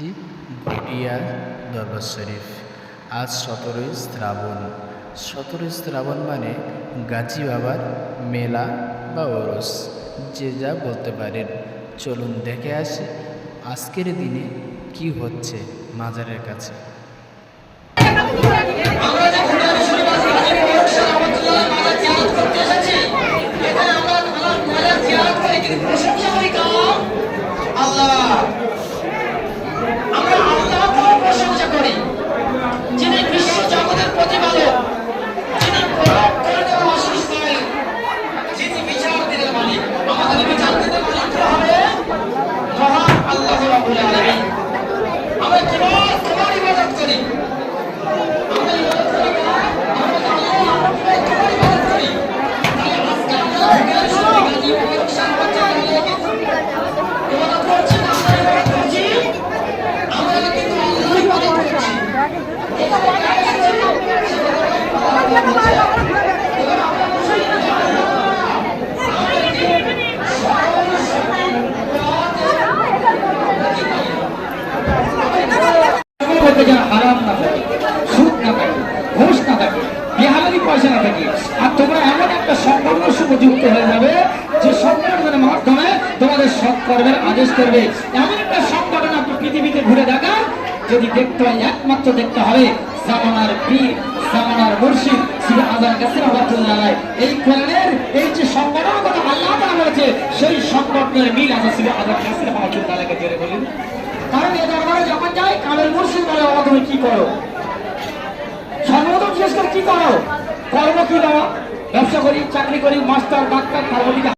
জি ভুটিয়া দরবার শরীফ, আজ সতেরোই শ্রাবণ। সতেরোই শ্রাবণ মানে গাজী বাবার মেলা বা ওরস, যে যা বলতে পারেন। চলুন দেখে আসি আজকের দিনে কি হচ্ছে মাজারের কাছে। আল্লাহ! জগতের আর তোমরা এমন একটা সংগঠনের সঙ্গে হয়ে যাবে যে সংগঠনের মাধ্যমে তোমাদের সৎকর্মের আদেশ করবে এমন একটা সংগঠন আপনি পৃথিবীতে ঘুরে দেখান যদি দেখতে হয়, একমাত্র দেখতে হবে জামানার জামানার মুর্শিদ শ্রী আজান কাছে রহমাতুল্লাহ। এই কোরআনের এই যে সংগঠনের কথা আল্লাহ তারা বলেছে, সেই সংগঠনের মিল আছে শ্রী আজান কাসির রহমাতুল্লাহ জোরে বলুন। কারণ এ দরবারে যখন যাই, কামের মুর্শিদ বলে বাবা তুমি কি করো? সর্বপ্রথম শেষ করে কি করো? কর্ম কি দেওয়া ব্যবসা করি, চাকরি করি, মাস্টার, ডাক্তার তার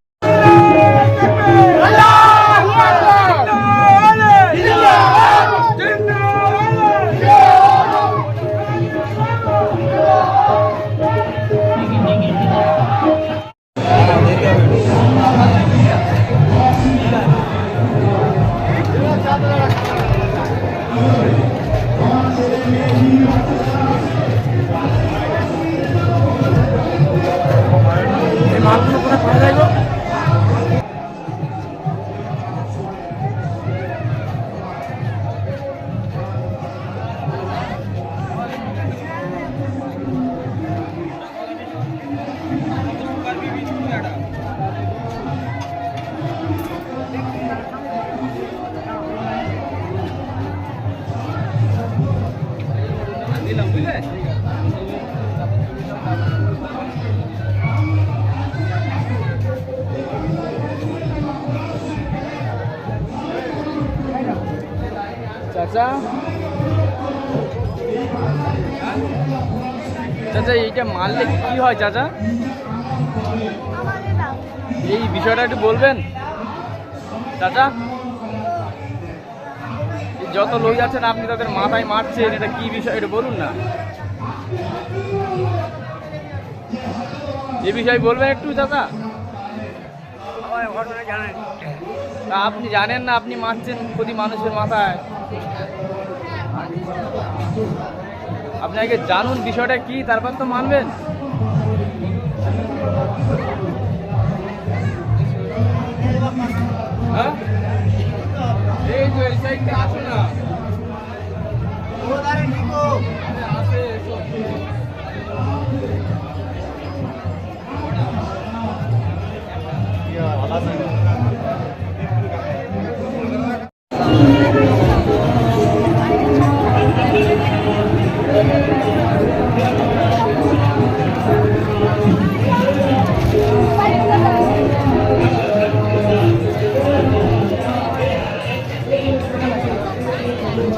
চাচা চাচা এইটা মারলে কি হয় চাচা? এই বিষয়টা একটু বলবেন? চাচা? যত লোক আছেন আপনি তাদের মাথায় মারছেন এটা কি বিষয়? এটা বলুন না। এই বিষয়ে বলবেন একটু চাচা। আপনি জানেন না আপনি মারছেন প্রতি মানুষের মাথায়। আপনি আগে জানুন বিষয়টা কি তারপর তো মানবেন হ্যাঁ? এই তো এই না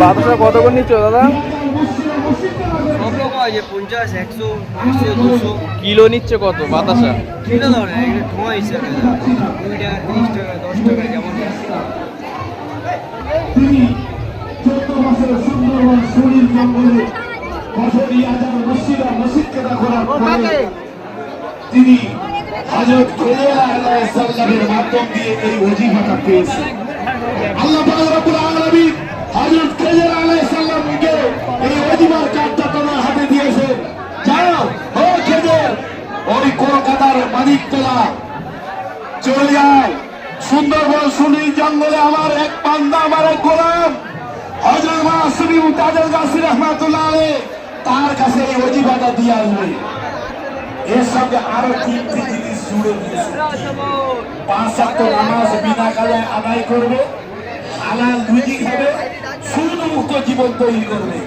বাতাসা কত করে নিচ্ছ দাদা? সব রকম পঞ্চাশ একশো একশো দুশো। কিলো নিচ্ছে কত বাতাসা কিলো ধরে ধোঁয়া হিসাবে কুড়ি টাকা তিরিশ টাকা দশ টাকা যেমন। তিনি হজরত মাধ্যম দিয়ে এই অজিফাটা পেয়েছেন। আল্লাহ এই ওজিমার কার্ডটা তোমার দিয়েছে। যাও, ও খেজর। ওই কলকাতার চলে যাও সুন্দরবন সুনি জঙ্গলে আমার আমার এক গোলাম। হযরত মাসুমি গাসি রহমাতুল্লাহ তার কাছে এই দিয়ে আসবে। এর সঙ্গে আরও তিনটি জিনিস জুড়ে পাঁচ সাত নামাজ বিনা কাজে আদায় করবে। হালাল রুজি খাবে সুদ মুক্ত জীবন তৈরি করবে।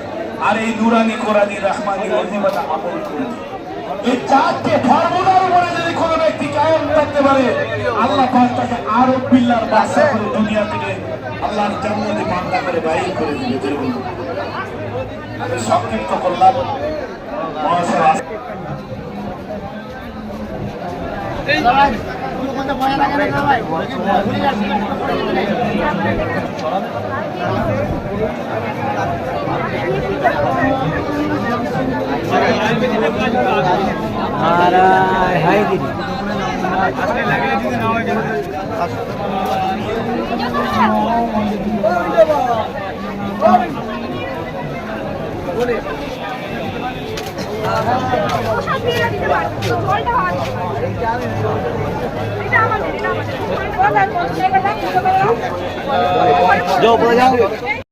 আর এই নুরানি কোরআনি রহমানি অজিবাটা আমল করবে। এই চারটে ফর্মুলার উপরে যদি কোনো ব্যক্তি কায়েম থাকতে পারে, আল্লাহ পাক আরও বিল্লার বাসা করে দুনিয়া থেকে আল্লাহর জান্নাতে মামলা করে বাইর করে দিবে। দেখুন সংক্ষিপ্ত করলাম। মহাশয় সব দিয়ে দিতে পারব জলটা হওয়া এটা আমাদের এটা আমাদের জল আর বসে গেলাম যাও, যাও।